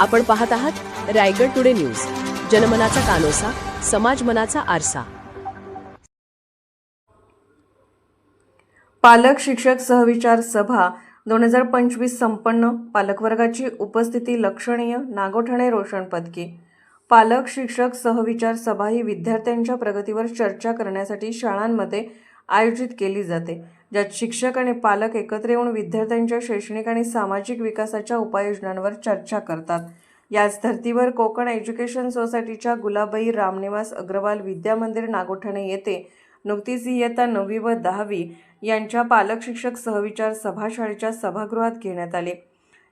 आपण पाहत आहात रायगड टुडे न्यूज. जनमनाचा कानोसा समाज मनाचा आरसा. पालक शिक्षक सहविचार सभा दोन हजार पंचवीस संपन्न. पालकवर्गाची उपस्थिती लक्षणीय नागोठाणे रोशन पदकी. पालक शिक्षक सहविचार सभा ही विद्यार्थ्यांच्या प्रगतीवर चर्चा करण्यासाठी शाळांमध्ये आयोजित केली जाते ज्यात शिक्षक आणि पालक एकत्र येऊन विद्यार्थ्यांच्या शैक्षणिक आणि सामाजिक विकासाच्या उपाययोजनांवर चर्चा करतात. याच धर्तीवर कोकण एज्युकेशन सोसायटीच्या गुलाबाई रामनिवास अग्रवाल विद्या मंदिर नागोठाणे येथे नुकतीच इयत्ता नववी व दहावी यांच्या पालक शिक्षक सहविचार सभा शाळेच्या सभागृहात घेण्यात आले.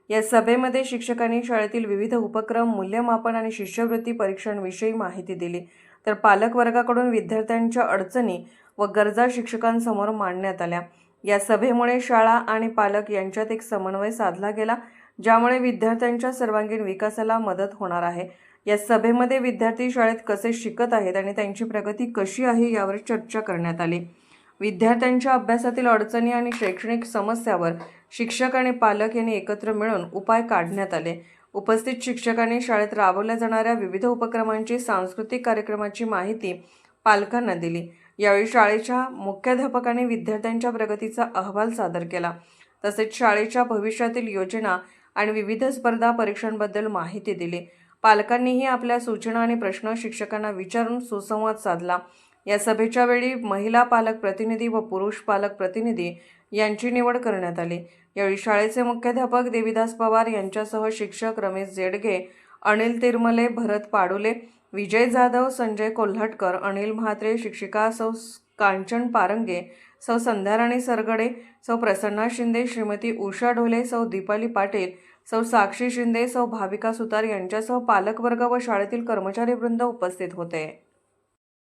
या सभेमध्ये शिक्षकांनी शाळेतील विविध उपक्रम मूल्यमापन आणि शिष्यवृत्ती परीक्षांविषयी माहिती दिली. तर पालकवर्गाकडून विद्यार्थ्यांच्या अडचणी व गरजा शिक्षकांसमोर मांडण्यात आल्या. या सभेमुळे शाळा आणि पालक यांच्यात एक समन्वय साधला गेला ज्यामुळे विद्यार्थ्यांच्या सर्वांगीण विकासाला मदत होणार आहे. या सभेमध्ये विद्यार्थी शाळेत कसे शिकत आहेत आणि त्यांची प्रगती कशी आहे यावर चर्चा करण्यात आली. विद्यार्थ्यांच्या अभ्यासातील अडचणी आणि शैक्षणिक समस्यावर शिक्षक आणि पालक यांनी एकत्र मिळून उपाय काढण्यात आले. उपस्थित शिक्षकांनी शाळेत राबवल्या जाणाऱ्या विविध उपक्रमांची सांस्कृतिक कार्यक्रमाची माहिती पालकांना दिली. यावेळी शाळेच्या मुख्याध्यापकांनी विद्यार्थ्यांच्या प्रगतीचा अहवाल सादर केला. तसेच शाळेच्या भविष्यातील योजना आणि विविध स्पर्धा परीक्षांबद्दल माहिती दिली. पालकांनीही आपल्या सूचना आणि प्रश्न शिक्षकांना विचारून सुसंवाद साधला. या सभेच्या वेळी महिला पालक प्रतिनिधी व पुरुष पालक प्रतिनिधी यांची निवड करण्यात आली. यावेळी शाळेचे मुख्याध्यापक देविदास पवार यांच्यासह शिक्षक रमेश जेडगे अनिल तिरमले भरत पाडुले विजय जाधव संजय कोल्हटकर अनिल म्हात्रे शिक्षिका सौ कांचन पारंगे सौ संध्याराणी सरगडे सौ प्रसन्ना शिंदे श्रीमती उषा ढोले सौ दीपाली पाटील सौ साक्षी शिंदे सौ भाविका सुतार यांच्यासह पालकवर्ग व शाळेतील कर्मचारी वृंद उपस्थित होते.